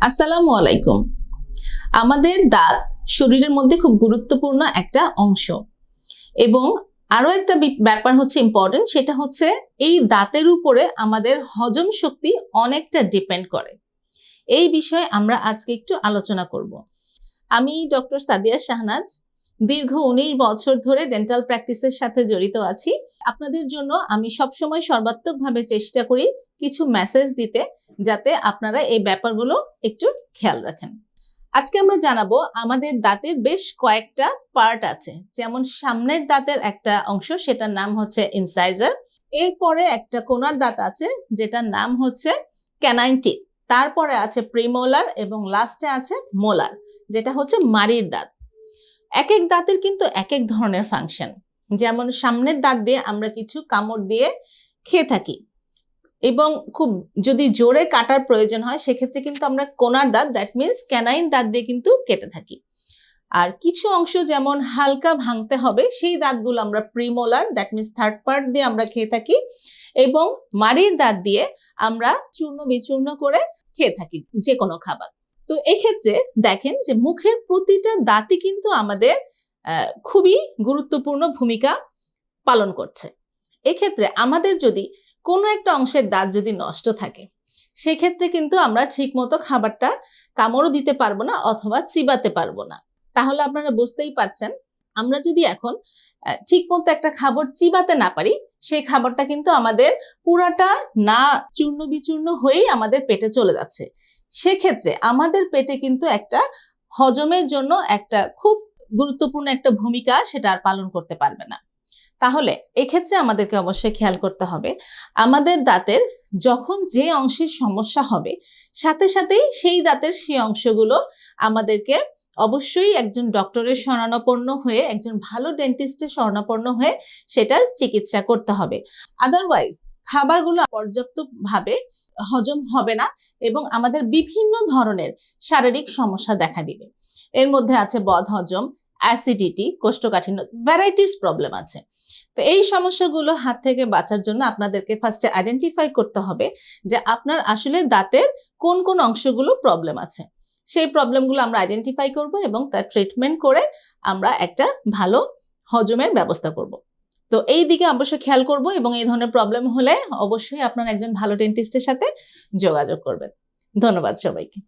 আসসালামু আলাইকুম। আমাদের দাঁত শরীরের মধ্যে খুব গুরুত্বপূর্ণ একটা অংশ। এবং আরও একটা ব্যাপার হচ্ছে ইম্পর্টেন্ট সেটা হচ্ছে এই দাঁতের উপরে আমাদের হজম শক্তি অনেকটা ডিপেন্ড করে। এই বিষয়ে আমরা আজকে একটু আলোচনা করব। আমি ডক্টর সাদিয়া শাহনাজ, দীর্ঘ উনিশ বছর ধরে ডেন্টাল প্র্যাকটিসের সাথে জড়িত আছি। আপনাদের জন্য আমি সবসময় সর্বাত্মকভাবে চেষ্টা করি কিছু মেসেজ দিতে যাতে আপনারা এই ব্যাপারগুলো একটু খেয়াল রাখেন। আজকে আমরা জানাব আমাদের দাঁতের বেশ কয়েকটা পার্ট আছে। যেমন সামনের দাঁতের একটা অংশ, সেটার নাম হচ্ছে ইনসাইজার এরপরে একটা কোনার দাঁত আছে, যেটার নাম হচ্ছে ক্যানাইন টিপ তারপরে আছে প্রিমোলার এবং লাস্টে আছে মোলার যেটা হচ্ছে মারির দাঁত। এক এক দাঁতের কিন্তু এক এক ধরনের ফাংশন যেমন সামনের দাঁত দিয়ে আমরা কিছু কামড় দিয়ে খেয়ে থাকি এবং খুব যদি জোরে কাটার প্রয়োজন হয়, সেক্ষেত্রে কিন্তু আমরা কোনার দাঁত দ্যাট মিনস ক্যানাইন দাঁত দিয়ে কিন্তু কেটে থাকি। আর কিছু অংশ যেমন হালকা ভাঙতে হবে, সেই দাঁতগুলো আমরা premolar that means third part দিয়ে আমরা খেয়ে থাকি এবং মাড়ির দাঁত দিয়ে আমরা চূর্ণ বিচূর্ণ করে খেয়ে থাকি যে কোনো খাবার। তো এক্ষেত্রে দেখেন যে মুখের প্রতিটা দাঁতই কিন্তু আমাদের খুবই গুরুত্বপূর্ণ ভূমিকা পালন করছে। এক্ষেত্রে আমাদের যদি কোনো একটা অংশের দাঁত যদি নষ্ট থাকে, সেক্ষেত্রে কিন্তু আমরা ঠিকমতো খাবারটা কামড়ও দিতে পারব না অথবা চিবাতে পারব না। তাহলে আপনারা বুঝতেই পারছেন, আমরা যদি এখন ঠিকমতো একটা খাবার চিবাতে না পারি, সেই খাবারটা কিন্তু আমাদের পুরাটা না চূর্ণ বিচূর্ণ হয়েই আমাদের পেটে চলে যাচ্ছে। সেক্ষেত্রে আমাদের পেটে কিন্তু একটা হজমের জন্য একটা খুব গুরুত্বপূর্ণ একটা ভূমিকা সেটা আর পালন করতে পারবে না। তাহলে এক্ষেত্রে আমাদেরকে অবশ্যই খেয়াল করতে হবে, আমাদের দাঁতের যখন যে অংশের সমস্যা হবে, সাথে সাথেই সেই দাঁতের সেই অংশগুলো আমাদেরকে অবশ্যই একজন ডক্টরের শরণাপন্ন হয়ে, একজন ভালো ডেন্টিস্টের শরণাপন্ন হয়ে সেটার চিকিৎসা করতে হবে। আদারওয়াইজ খাবারগুলো পর্যাপ্তভাবে হজম হবে না এবং আমাদের বিভিন্ন ধরনের শারীরিক সমস্যা দেখা দিবে। এর মধ্যে আছে বদহজম অ্যাসিডিটি কোষ্ঠকাঠিন্য ভ্যারাইটিস প্রবলেম আছে। তো এই সমস্যাগুলো হাত থেকে বাঁচার জন্য আপনাদেরকে ফার্স্টে আইডেন্টিফাই করতে হবে যে আপনার আসলে দাঁতের কোন কোন অংশগুলো প্রবলেম আছে। সেই প্রবলেমগুলো আমরা আইডেন্টিফাই করব এবং তার ট্রিটমেন্ট করে আমরা একটা ভালো হজমের ব্যবস্থা করব। তো এই দিকে অবশ্যই খেয়াল করব এবং এই ধরনের প্রবলেম হলে অবশ্যই আপনার একজন ভালো ডেন্টিস্টের সাথে যোগাযোগ করবেন। ধন্যবাদ সবাইকে।